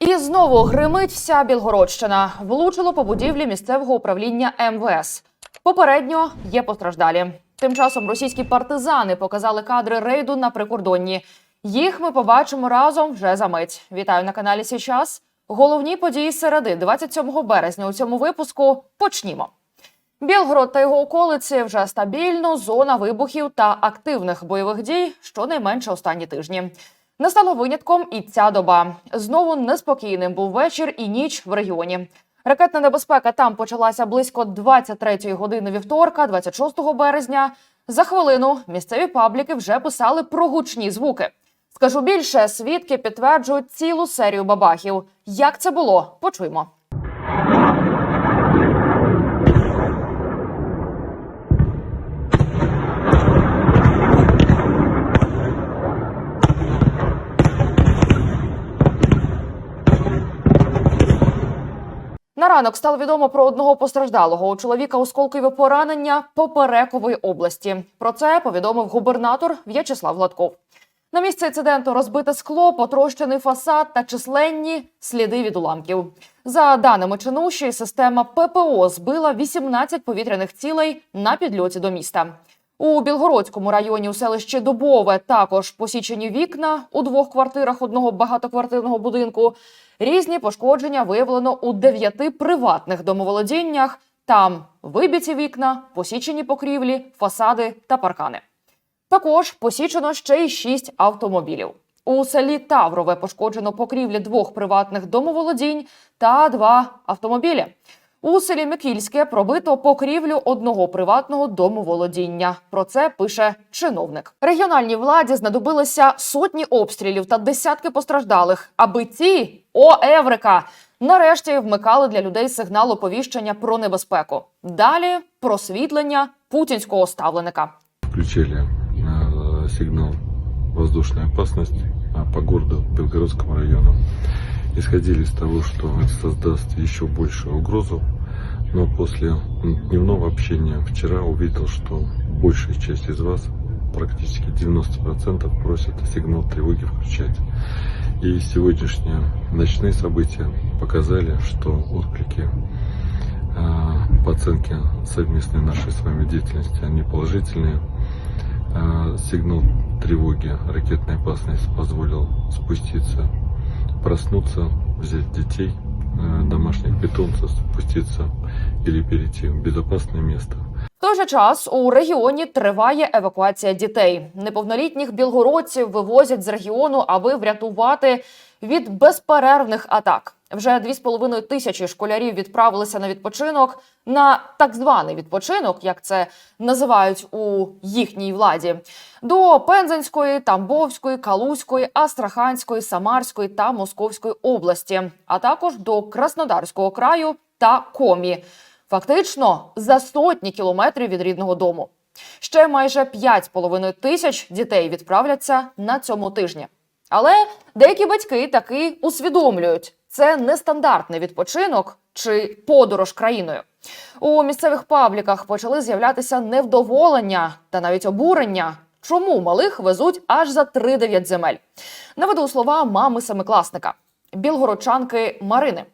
І знову гримить вся Білгородщина. Влучило по будівлі місцевого управління МВС. Попередньо є постраждалі. Тим часом російські партизани показали кадри рейду на прикордонні. Їх ми побачимо разом вже за мить. Вітаю на каналі Січас. Головні події середи 27 березня. У цьому випуску почнімо. Білгород та його околиці вже стабільно зона вибухів та активних бойових дій щонайменше останні тижні. Не стало винятком і ця доба. Знову неспокійним був вечір і ніч в регіоні. Ракетна небезпека там почалася близько 23-ї години вівторка, 26 березня. За хвилину місцеві пабліки вже писали про гучні звуки. Скажу більше, свідки підтверджують цілу серію бабахів. Як це було? Почуємо. На ранок стало відомо про одного постраждалого у чоловіка осколкові поранення поперекової області. Про це повідомив губернатор В'ячеслав Гладков. На місце інциденту розбите скло, потрощений фасад та численні сліди від уламків. За даними чинуші, система ППО збила 18 повітряних цілей на підльоті до міста. У Білгородському районі у селищі Дубове також посічені вікна у двох квартирах одного багатоквартирного будинку. Різні пошкодження виявлено у дев'яти приватних домоволодіннях. Там вибіті вікна, посічені покрівлі, фасади та паркани. Також посічено ще й шість автомобілів. У селі Таврове пошкоджено покрівлі двох приватних домоволодінь та два автомобілі. У селі Микільське пробито покрівлю одного приватного домоволодіння. Про це пише чиновник. Регіональній владі знадобилися сотні обстрілів та десятки постраждалих, аби ці о Еврика нарешті вмикали для людей сигнал оповіщення про небезпеку. Далі просвітлення путінського ставленика. включили э, сигнал воздушной опасности а, по городу Белгородскому району. Исходили из того, что это создаст еще большую угрозу, но после дневного общения вчера увидел, что большая часть из вас, практически 90% просят сигнал тревоги включать. И сегодняшние ночные события показали, что отклики а, по оценке совместной нашей с вами деятельности, они положительные. А, Сигнал тревоги, ракетной опасности позволил спуститься, проснуться, взять детей, домашних питомцев, спуститься или перейти в безопасное место. В той же час у регіоні триває евакуація дітей. Неповнолітніх білгородців вивозять з регіону, аби врятувати від безперервних атак. Вже 2,5 тисячі школярів відправилися на відпочинок на так званий відпочинок, як це називають у їхній владі, до Пензенської, Тамбовської, Калузької, Астраханської, Самарської та Московської області, а також до Краснодарського краю та Комі. Фактично за сотні кілометрів від рідного дому. Ще майже 5,5 тисяч дітей відправляться на цьому тижні. Але деякі батьки таки усвідомлюють, це нестандартний відпочинок чи подорож країною. У місцевих пабліках почали з'являтися невдоволення та навіть обурення. Чому малих везуть аж за 3-9 земель? Наведу слова мами семикласника, білгородчанки Марини.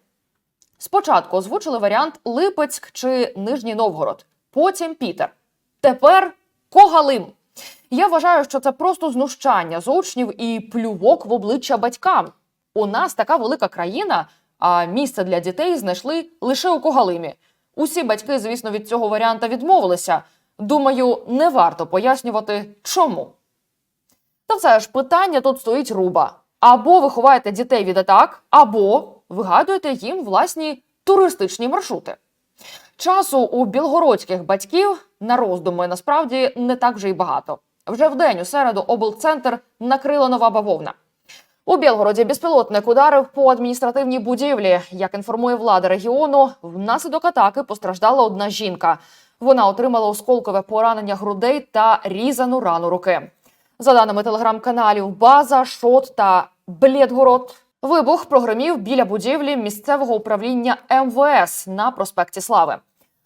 Спочатку озвучили варіант Липецьк чи Нижній Новгород, потім Пітер. Тепер Когалим. Я вважаю, що це просто знущання з учнів і плювок в обличчя батькам. У нас така велика країна, а місце для дітей знайшли лише у Когалимі. Усі батьки, звісно, від цього варіанта відмовилися. Думаю, не варто пояснювати, чому. Та все ж питання тут стоїть руба. Або ви ховаєте дітей від атак, або вигадуєте їм власні туристичні маршрути. Часу у білгородських батьків на роздуми насправді не так вже й багато. Вже вдень у середу облцентр накрила нова бавовна. У Білгороді безпілотник ударив по адміністративній будівлі. Як інформує влада регіону, внаслідок атаки постраждала одна жінка. Вона отримала осколкове поранення грудей та різану рану руки. За даними телеграм-каналів База, Шот та Блєдгород, вибух прогремів біля будівлі місцевого управління МВС на проспекті Слави.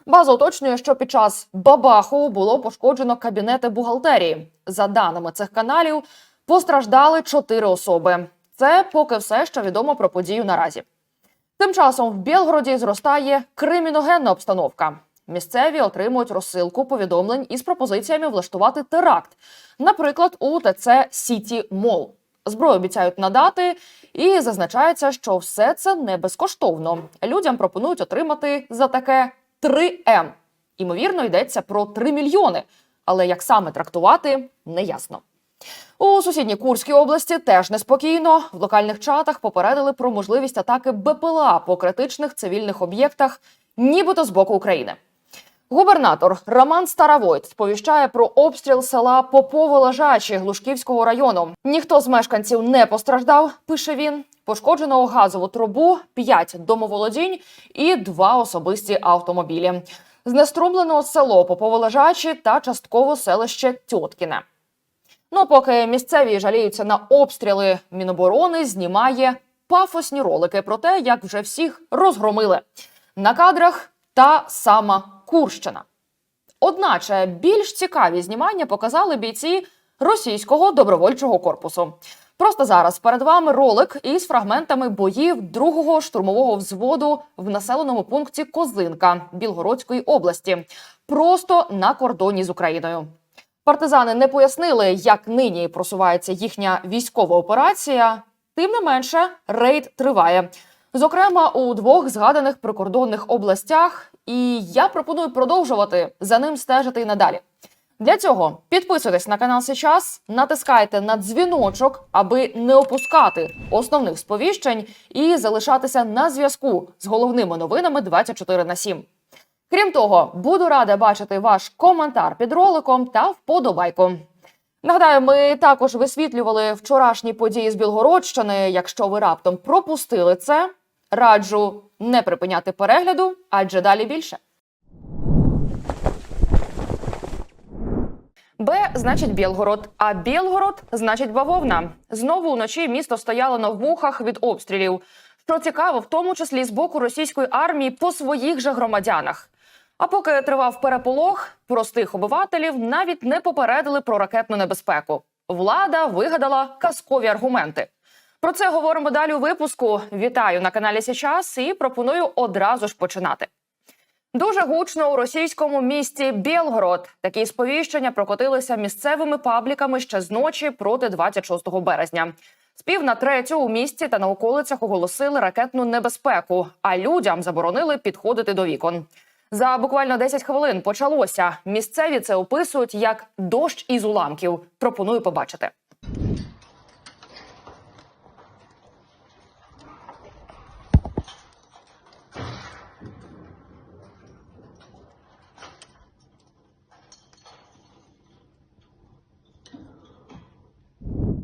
База уточнює, що під час бабаху було пошкоджено кабінети бухгалтерії. За даними цих каналів, постраждали чотири особи. Це поки все, що відомо про подію наразі. Тим часом в Білгороді зростає криміногенна обстановка. Місцеві отримують розсилку повідомлень із пропозиціями влаштувати теракт, наприклад, у ТЦ Сіті Мол. Зброю обіцяють надати, і зазначається, що все це не безкоштовно. Людям пропонують отримати за таке 3 М. Імовірно, йдеться про 3 мільйони. Але як саме трактувати, неясно. У сусідній Курській області теж неспокійно. В локальних чатах попередили про можливість атаки БПЛА по критичних цивільних об'єктах, нібито з боку України. Губернатор Роман Старовойт сповіщає про обстріл села Попово Лежачі Глушківського району. Ніхто з мешканців не постраждав, пише він. Пошкоджено газову трубу, 5 домоволодінь і два особисті автомобілі. Знеструмлено село Попово Лежачі та частково селище Тьоткіне. Ну, поки місцеві жаліються на обстріли, Міноборони знімає пафосні ролики про те, як вже всіх розгромили. На кадрах та сама Курщина. Одначе більш цікаві знімання показали бійці російського добровольчого корпусу. Просто зараз перед вами ролик із фрагментами боїв другого штурмового взводу в населеному пункті Козинка Білгородської області, просто на кордоні з Україною. Партизани не пояснили, як нині просувається їхня військова операція. Тим не менше, рейд триває. Зокрема, у двох згаданих прикордонних областях, і я пропоную продовжувати за ним стежити і надалі. Для цього підписуйтесь на канал Сейчас, натискайте на дзвіночок, аби не опускати основних сповіщень і залишатися на зв'язку з головними новинами 24 на 7. Крім того, буду рада бачити ваш коментар під роликом та вподобайку. Нагадаю, ми також висвітлювали вчорашні події з Білгородщини. Якщо ви раптом пропустили це, раджу не припиняти перегляду, адже далі більше. Б значить Білгород, а Білгород значить бавовна. Знову вночі місто стояло на вухах від обстрілів. Що цікаво, в тому числі з боку російської армії по своїх же громадянах. А поки тривав переполох, простих обивателів навіть не попередили про ракетну небезпеку. Влада вигадала казкові аргументи. Про це говоримо далі у випуску. Вітаю на каналі Січас і пропоную одразу ж починати. Дуже гучно у російському місті Білгород. Такі сповіщення прокотилися місцевими пабліками ще з ночі проти 26 березня. З пів на третю у місті та на околицях оголосили ракетну небезпеку, а людям заборонили підходити до вікон. За буквально 10 хвилин почалося. Місцеві це описують як дощ із уламків. Пропоную побачити.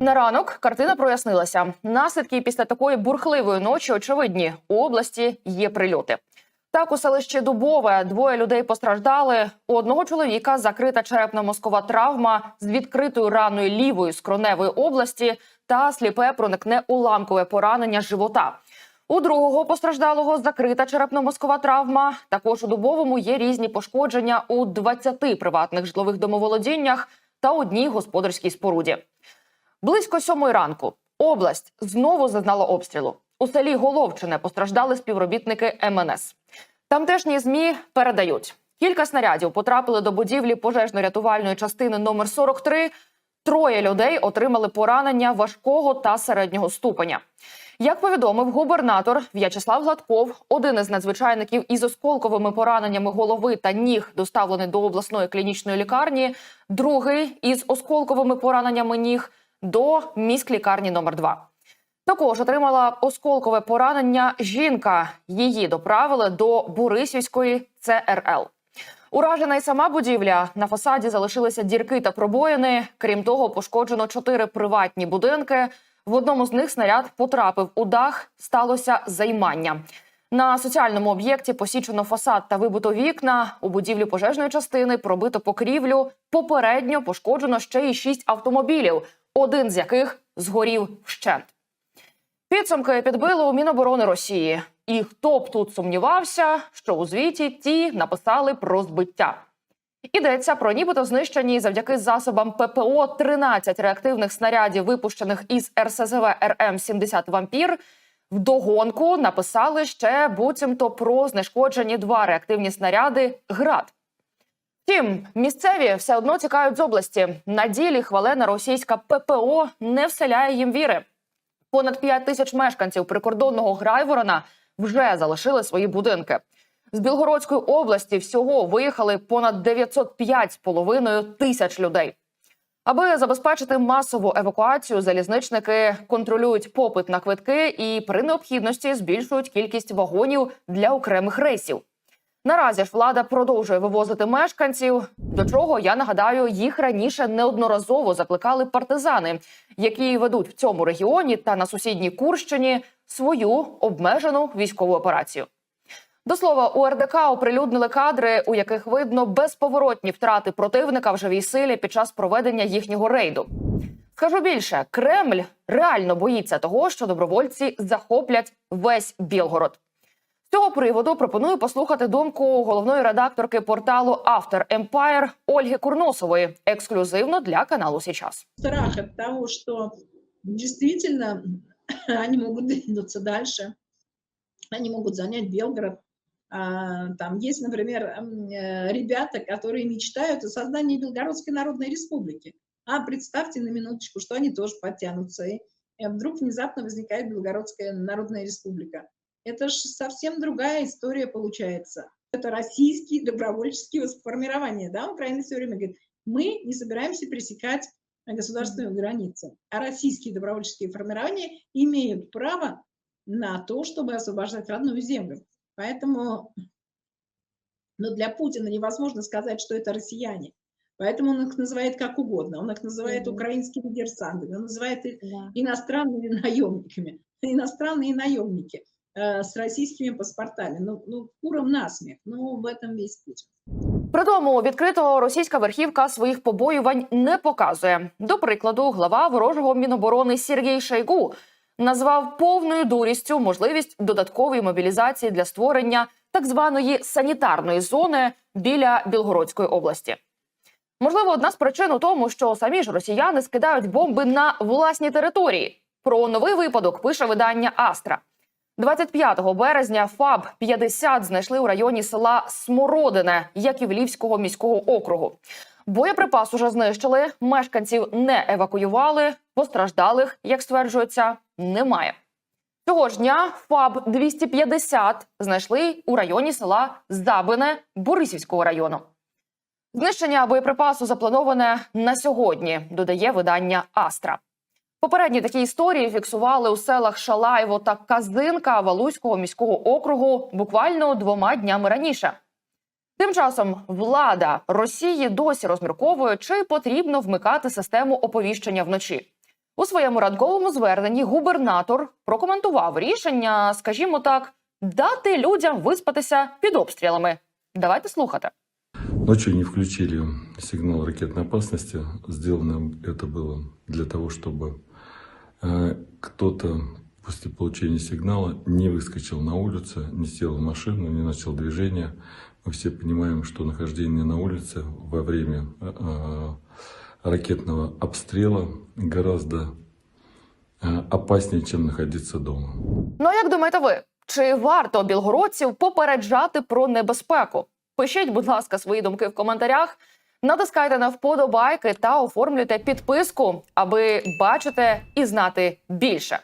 На ранок картина прояснилася. Наслідки після такої бурхливої ночі очевидні. У області є прильоти. Так, у селищі Дубове двоє людей постраждали. У одного чоловіка закрита черепно-мозкова травма з відкритою раною лівої скроневої області та сліпе проникне уламкове поранення живота. У другого постраждалого закрита черепно-мозкова травма. Також у Дубовому є різні пошкодження у 20 приватних житлових домоволодіннях та одній господарській споруді. Близько сьомої ранку область знову зазнала обстрілу. У селі Головчине постраждали співробітники МНС. Тамтешні змі передають кілька снарядів потрапили до будівлі пожежно-рятувальної частини номер 43. Троє людей отримали поранення важкого та середнього ступеня. Як повідомив губернатор В'ячеслав Гладков, один із надзвичайників із осколковими пораненнями голови та ніг доставлений до обласної клінічної лікарні, другий із осколковими пораненнями ніг до міськлікарні номер 2 Також отримала осколкове поранення жінка. Її доправили до Борисівської ЦРЛ. Уражена й сама будівля. На фасаді залишилися дірки та пробоїни. Крім того, пошкоджено чотири приватні будинки. В одному з них снаряд потрапив у дах. Сталося займання. На соціальному об'єкті посічено фасад та вибито вікна. У будівлі пожежної частини пробито покрівлю. Попередньо пошкоджено ще й шість автомобілів, один з яких згорів вщент. Підсумки підбили у Міноборони Росії. І хто б тут сумнівався, що у звіті ті написали про збиття. Йдеться про нібито знищені завдяки засобам ППО 13 реактивних снарядів, випущених із РСЗВ РМ-70 Вампір. Вдогонку написали ще буцімто про знешкоджені два реактивні снаряди ГРАД. Втім, місцеві все одно тікають з області. На ділі хвалена російська ППО не вселяє їм віри. Понад 5 тисяч мешканців прикордонного Грайворона вже залишили свої будинки. З Білгородської області всього виїхали понад 905,5 тисяч людей. Аби забезпечити масову евакуацію, залізничники контролюють попит на квитки і при необхідності збільшують кількість вагонів для окремих рейсів. Наразі ж влада продовжує вивозити мешканців. До чого я нагадаю, їх раніше неодноразово закликали партизани, які ведуть в цьому регіоні та на сусідній Курщині свою обмежену військову операцію. До слова, у РДК оприлюднили кадри, у яких видно безповоротні втрати противника в живій силі під час проведення їхнього рейду. Скажу більше, Кремль реально боїться того, що добровольці захоплять весь Білгород. З цього приводу пропоную послухати думку головної редакторки порталу After Empire Ольги Курносової ексклюзивно для каналу Січас. страх от того, что действительно они могут двинуться дальше, они могут занять Белгород. А, Там есть, например, м, э, ребята, которые мечтают о создании Белгородской Народной Республики. А представьте на минуточку, что они тоже подтянутся, и э, вдруг внезапно возникает Белгородская Народная Республика. Это же совсем другая история получается. Это российские добровольческие формирования, да, Украина все время говорит, мы не собираемся пересекать государственную границу. А российские добровольческие формирования имеют право на то, чтобы освобождать родную землю. Поэтому ну, для Путина невозможно сказать, что это россияне. Поэтому он их называет как угодно. Он их называет украинскими диверсантами, он называет их иностранными наемниками. Иностранные наемники с российскими паспортами. Ну, ну, куром насмех. Ну, в этом весь Путин. При тому відкрито російська верхівка своїх побоювань не показує. До прикладу, глава ворожого міноборони Сергій Шойгу назвав повною дурістю можливість додаткової мобілізації для створення так званої санітарної зони біля Білгородської області. Можливо, одна з причин у тому, що самі ж росіяни скидають бомби на власні території. Про новий випадок пише видання Астра. 25 березня ФАБ 50 знайшли у районі села Смородине Яківлівського міського округу. Боєприпас уже знищили, мешканців не евакуювали, постраждалих, як стверджується, немає. Цього ж дня ФАБ 250 знайшли у районі села Забине Борисівського району. Знищення боєприпасу заплановане на сьогодні, додає видання Астра. Попередні такі історії фіксували у селах Шалаєво та Казинка Валуського міського округу буквально двома днями раніше. Тим часом влада Росії досі розмірковує, чи потрібно вмикати систему оповіщення вночі. У своєму ранковому зверненні губернатор прокоментував рішення, скажімо так, дати людям виспатися під обстрілами. Давайте слухати. Ночью не включили сигнал ракетной опасности. Сделано это было для того, чтобы э, кто-то после получения сигнала не выскочил на улицу, не сел в машину, не начал движение. Мы все понимаем, что нахождение на улице во время э, ракетного обстрела гораздо э, опаснее, чем находиться дома. Ну а як думаєте ви? Чи варто білгородців попереджати про небезпеку? Пишіть, будь ласка, свої думки в коментарях. Натискайте на вподобайки та оформлюйте підписку, аби бачити і знати більше.